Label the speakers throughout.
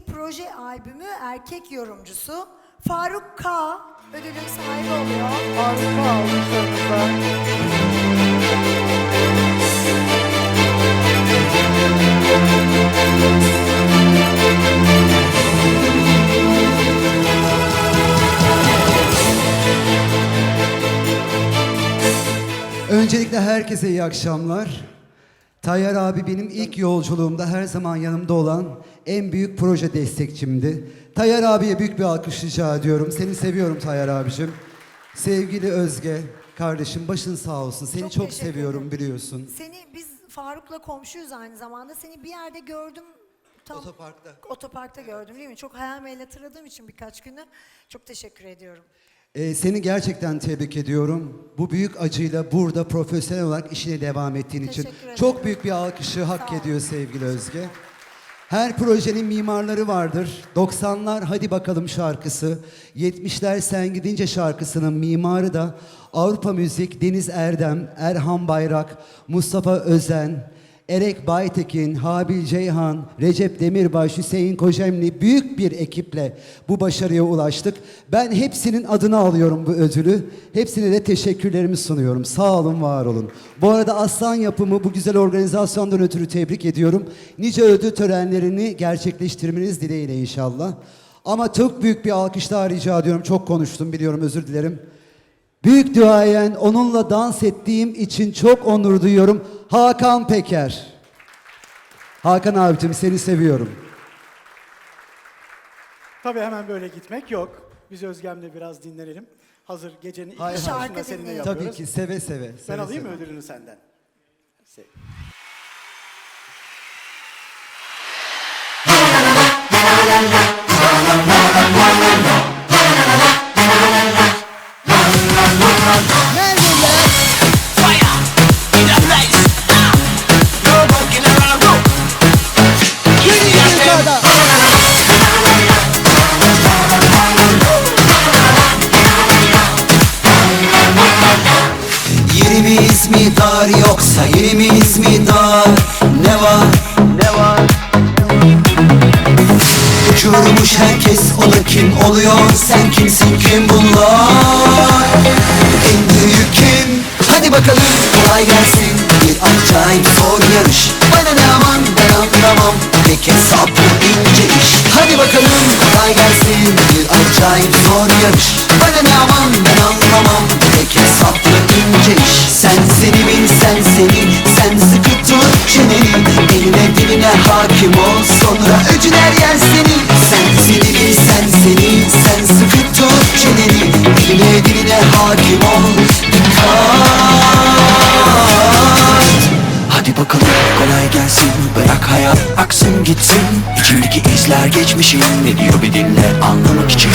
Speaker 1: proje albümü erkek yorumcusu Faruk K. ödülün sahibi oluyor.
Speaker 2: Harika.
Speaker 3: Öncelikle herkese iyi akşamlar. Tayyar abi benim ilk yolculuğumda her zaman yanımda olan en büyük proje destekçimdi. Tayyar abiye büyük bir alkış rica ediyorum. Seni seviyorum Tayyar abicim. Sevgili Özge kardeşim başın sağ olsun. Seni çok,
Speaker 1: Çok teşekkür
Speaker 3: seviyorum
Speaker 1: ederim.
Speaker 3: biliyorsun.
Speaker 1: Seni biz Faruk'la komşuyuz aynı zamanda. Seni bir yerde gördüm. Tam
Speaker 3: Otoparkta.
Speaker 1: Otoparkta gördüm değil mi? Çok hayal meyil hatırladığım için birkaç günü çok teşekkür ediyorum.
Speaker 3: Ee, seni gerçekten tebrik ediyorum. Bu büyük acıyla burada profesyonel olarak işine devam ettiğin için
Speaker 1: Teşekkür ederim.
Speaker 3: çok büyük bir alkışı hak ediyor sevgili Özge. Her projenin mimarları vardır. 90'lar Hadi Bakalım şarkısı, 70'ler Sen Gidince şarkısının mimarı da Avrupa Müzik, Deniz Erdem, Erhan Bayrak, Mustafa Özen, Erek Baytekin, Habil Ceyhan, Recep Demirbaş, Hüseyin Kocemli büyük bir ekiple bu başarıya ulaştık. Ben hepsinin adını alıyorum bu ödülü. Hepsine de teşekkürlerimi sunuyorum. Sağ olun, var olun. Bu arada Aslan Yapımı bu güzel organizasyondan ötürü tebrik ediyorum. Nice ödül törenlerini gerçekleştirmeniz dileğiyle inşallah. Ama çok büyük bir alkış daha rica ediyorum. Çok konuştum biliyorum özür dilerim. Büyük duayen onunla dans ettiğim için çok onur duyuyorum. Hakan Peker. Hakan abicim seni seviyorum.
Speaker 2: Tabii hemen böyle gitmek yok. Biz Özgem'le biraz dinlenelim. Hazır gecenin ilk şarkısını seninle yapıyoruz.
Speaker 3: Tabii ki seve seve.
Speaker 2: Ben
Speaker 3: seve
Speaker 2: alayım
Speaker 3: seve.
Speaker 2: mı ödülünü senden? Se-
Speaker 4: Fire
Speaker 5: dar yoksa yerimiz mi dar? Ne var? Ne var? Uçurmuş herkes o kim oluyor? Sen kimsin? Kim bunlar? En büyük kim? Hadi bakalım kolay gelsin. Bir acayip zor yarış. Bana ne aman ben anlamam. Pek hesaplı ince iş. Hadi bakalım kolay gelsin. Bir acayip zor yarış. Bana ne hayat aksın gitsin. İçimdeki izler geçmişin Ne diyor bir dinle anlamak için.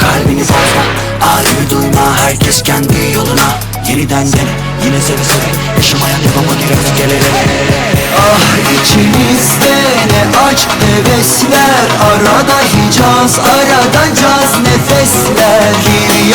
Speaker 5: Kalbini bozma Alemi duyma. Herkes kendi yoluna. Yeniden dene yine seve seve. Yaşamaya devama direkt gelene Ah içimizde ne aç hevesler. Arada hicaz arada caz nefesler. Bir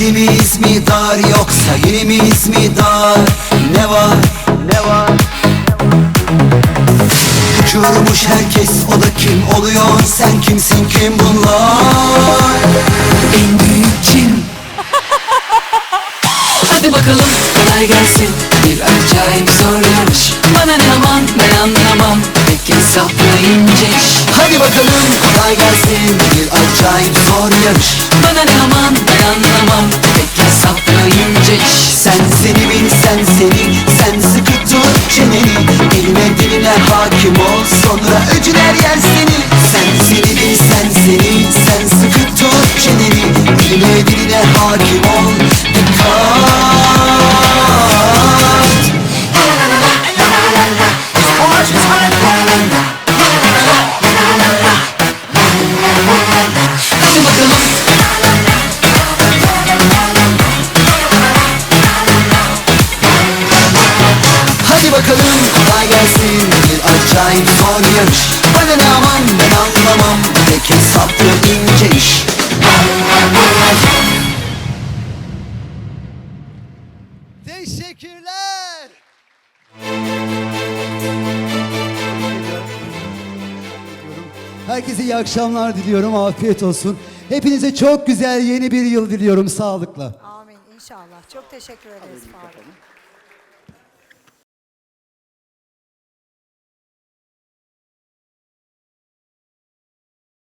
Speaker 5: Yerimiz mi dar yoksa yerimiz mi dar? Ne var ne var? Uçurmuş herkes o da kim oluyor? Sen kimsin kim bunlar? En büyük cin.
Speaker 6: Hadi bakalım kolay gelsin. Bir acayip zor yarış Bana ne aman ben anlamam hesaplayınca
Speaker 5: Hadi bakalım. Kolay gelsin. Bir acayip zor yarış.
Speaker 6: Bana ne aman ben anlamam. Pek hesaplayınca
Speaker 5: Sen seni bil sen seni. Sen sıkı tut çeneni. Eline diline hakim ol. Sonra öcüler yer seni. Sen seni bil sen seni. Sen sıkı tut çeneni. Eline diline hakim ol. Dikkat
Speaker 7: zor yarış Bana ne aman ben anlamam Tek hesaplı ince iş
Speaker 5: Teşekkürler. Herkese iyi akşamlar diliyorum. Afiyet olsun. Hepinize çok güzel yeni bir yıl diliyorum sağlıkla.
Speaker 1: Amin inşallah. Çok teşekkür ederiz Faruk.